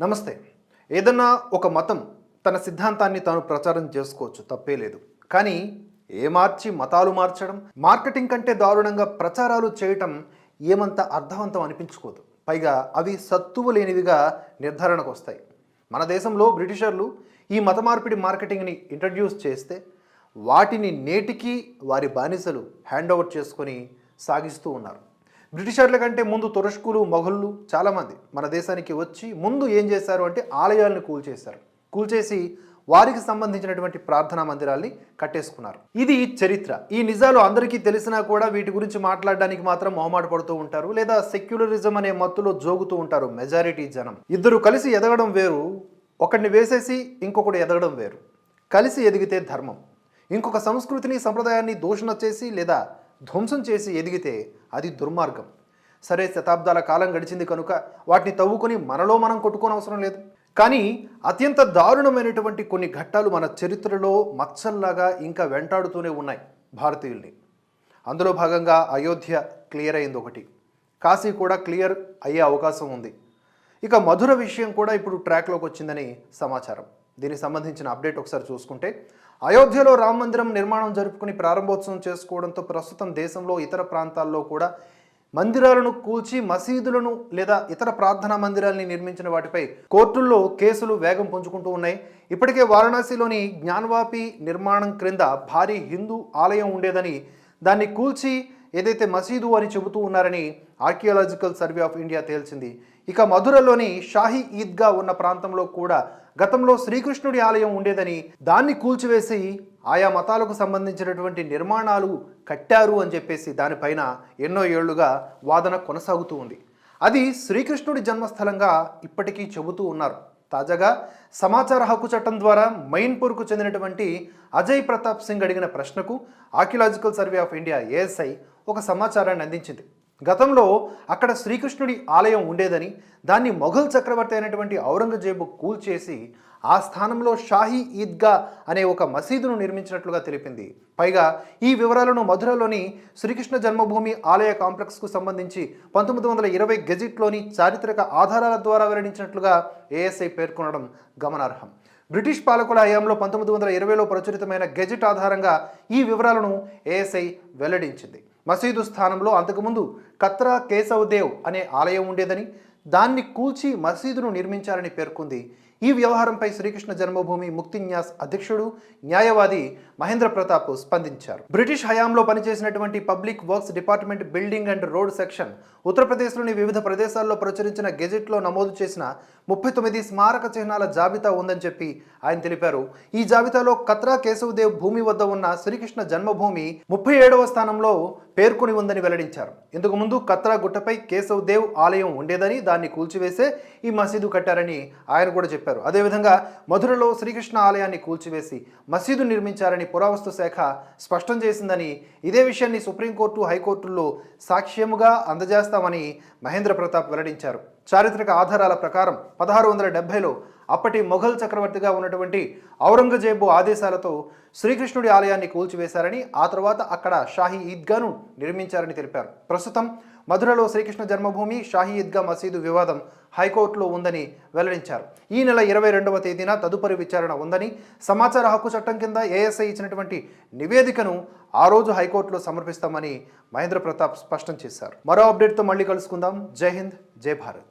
నమస్తే. ఏదన్నా ఒక మతం తన సిద్ధాంతాన్ని తాను ప్రచారం చేసుకోవచ్చు తప్పే లేదు. కానీ ఏ మార్చి మతాలు మార్చడం మార్కెటింగ్ కంటే దారుణంగా ప్రచారాలు చేయటం ఏమంత అర్థవంతం అనిపించుకోదు. పైగా అవి సత్తువ లేనివిగా నిర్ధారణకు వస్తాయి. మన దేశంలో బ్రిటిషర్లు ఈ మత మార్పిడి మార్కెటింగ్ని ఇంట్రడ్యూస్ చేస్తే వాటిని నేటికి వారి బానిసలు హ్యాండ్ ఓవర్ చేసుకొని సాగిస్తూ ఉన్నారు. బ్రిటిషర్ల కంటే ముందు తురష్కులు మొఘళ్ళు చాలామంది మన దేశానికి వచ్చి ముందు ఏం చేశారు అంటే ఆలయాలను కూల్చేశారు. కూల్చేసి వారికి సంబంధించినటువంటి ప్రార్థనా మందిరాల్ని కట్టేసుకున్నారు. ఇది చరిత్ర. ఈ నిజాలు అందరికీ తెలిసినా కూడా వీటి గురించి మాట్లాడడానికి మాత్రం మొహమాట పడుతూ ఉంటారు లేదా సెక్యులరిజం అనే మత్తులో జోగుతూ ఉంటారు మెజారిటీ జనం. ఇద్దరు కలిసి ఎదగడం వేరు ఒకడిని వేసేసి ఇంకొకటి ఎదగడం వేరు. కలిసి ఎదిగితే ధర్మం. ఇంకొక సంస్కృతిని సంప్రదాయాన్ని దూషణ చేసి లేదా ధ్వంసం చేసి ఎదిగితే అది దుర్మార్గం. సరే శతాబ్దాల కాలం గడిచింది కనుక వాటిని తవ్వుకొని మనలో మనం కొట్టుకోని అవసరం లేదు. కానీ అత్యంత దారుణమైనటువంటి కొన్ని ఘట్టాలు మన చరిత్రలో మచ్చల్లాగా ఇంకా వెంటాడుతూనే ఉన్నాయి భారతీయుల్ని. అందులో భాగంగా అయోధ్య క్లియర్ అయింది ఒకటి. కాశీ కూడా క్లియర్ అయ్యే అవకాశం ఉంది. ఇక మధుర విషయం కూడా ఇప్పుడు ట్రాక్లోకి వచ్చిందని సమాచారం. దీనికి సంబంధించిన అప్డేట్ ఒకసారి చూసుకుంటే అయోధ్యలో రామ మందిరం నిర్మాణం జరుపుకుని ప్రారంభోత్సవం చేసుకోవడంతో ప్రస్తుతం దేశంలో ఇతర ప్రాంతాల్లో కూడా మందిరాలను కూల్చి మసీదులను లేదా ఇతర ప్రార్థనా మందిరాల్ని నిర్మించిన వాటిపై కోర్టుల్లో కేసులు వేగం పుంజుకుంటూ ఉన్నాయి. ఇప్పటికే వారణాసిలోని జ్ఞాన్వాపి నిర్మాణం క్రింద భారీ హిందూ ఆలయం ఉండేదని దాన్ని కూల్చి ఏదైతే మసీదు అని చెబుతూ ఉన్నారని ఆర్కియాలజికల్ సర్వే ఆఫ్ ఇండియా తేల్చింది. ఇక మధురలోని షాహీ ఈద్గా ఉన్న ప్రాంతంలో కూడా గతంలో శ్రీకృష్ణుడి ఆలయం ఉండేదని దాన్ని కూల్చివేసి ఆయా మతాలకు సంబంధించినటువంటి నిర్మాణాలు కట్టారు అని చెప్పేసి దానిపైన ఎన్నో ఏళ్ళుగా వాదన కొనసాగుతూ ఉంది. అది శ్రీకృష్ణుడి జన్మస్థలంగా ఇప్పటికీ చెబుతూ ఉన్నారు. తాజాగా సమాచార హక్కు చట్టం ద్వారా మైన్పూర్కు చెందినటువంటి అజయ్ ప్రతాప్ సింగ్ అడిగిన ప్రశ్నకు archaeological survey of India ASI ఒక సమాచారాన్ని అందించింది. గతంలో అక్కడ శ్రీకృష్ణుడి ఆలయం ఉండేదని దాన్ని మొఘల్ చక్రవర్తి అయినటువంటి ఔరంగజేబు కూల్చేసి ఆ స్థానంలో షాహీ ఈద్గా అనే ఒక మసీదును నిర్మించినట్లుగా తెలిపింది. పైగా ఈ వివరాలను మధురలోని శ్రీకృష్ణ జన్మభూమి ఆలయ కాంప్లెక్స్కు సంబంధించి పంతొమ్మిది వందల ఇరవై గెజిట్లోని చారిత్రక ఆధారాల ద్వారా వెల్లడించినట్లుగా ఏఎస్ఐ పేర్కొనడం గమనార్హం. బ్రిటిష్ పాలకుల హయాంలో పంతొమ్మిది వందల ఇరవైలో ప్రచురితమైన గెజిట్ ఆధారంగా ఈ వివరాలను ఏఎస్ఐ వెల్లడించింది. మసీదు స్థానంలో అంతకుముందు కత్రా కేశవదేవ్ అనే ఆలయం ఉండేదని దాన్ని కూల్చి మసీదును నిర్మించారని పేర్కొంది. ఈ వ్యవహారంపై శ్రీకృష్ణ జన్మభూమి ముక్తి న్యాస్ అధ్యక్షుడు న్యాయవాది మహేంద్ర ప్రతాప్ స్పందించారు. బ్రిటిష్ హయాంలో పనిచేసినటువంటి public works department building and road section ఉత్తరప్రదేశ్లోని వివిధ ప్రదేశాల్లో ప్రచురించిన గెజెట్లో నమోదు చేసిన ముప్పై తొమ్మిది స్మారక చిహ్నాల జాబితా ఉందని చెప్పి ఆయన తెలిపారు. ఈ జాబితాలో కత్రా కేశవదేవ్ భూమి వద్ద ఉన్న శ్రీకృష్ణ జన్మభూమి ముప్పై ఏడవ స్థానంలో పేర్కొని ఉందని వెల్లడించారు. ఇంతకు ముందు కత్రా గుట్టపై కేశవదేవ్ ఆలయం ఉండేదని దాన్ని కూల్చివేసే ఈ మసీదు కట్టారని ఆయన కూడా చెప్పారు. అదేవిధంగా మధురలో శ్రీకృష్ణ ఆలయాన్ని కూల్చివేసి మసీదు నిర్మించారని పురావస్తు శాఖ స్పష్టం చేసిందని ఇదే విషయాన్ని సుప్రీంకోర్టు హైకోర్టుల్లో సాక్ష్యముగా అందజేస్తామని మహేంద్ర ప్రతాప్ వెల్లడించారు. చారిత్రక ఆధారాల ప్రకారం పదహారు వందల డెబ్బైలో అప్పటి మొఘల్ చక్రవర్తిగా ఉన్నటువంటి ఔరంగజేబు ఆదేశాలతో శ్రీకృష్ణుడి ఆలయాన్ని కూల్చివేశారని ఆ తర్వాత అక్కడ షాహీ ఈద్గాను నిర్మించారని తెలిపారు. ప్రస్తుతం మధురలో శ్రీకృష్ణ జన్మభూమి షాహీ ఈద్గా మసీదు వివాదం హైకోర్టులో ఉందని వెల్లడించారు. ఈ నెల ఇరవై రెండవ తేదీన తదుపరి విచారణ ఉందని సమాచార హక్కు చట్టం కింద ఏఎస్ఐ ఇచ్చినటువంటి నివేదికను ఆ రోజు హైకోర్టులో సమర్పిస్తామని మహేంద్ర ప్రతాప్ స్పష్టం చేశారు. మరో అప్డేట్తో మళ్ళీ కలుసుకుందాం. జై హింద్ జై భారత్.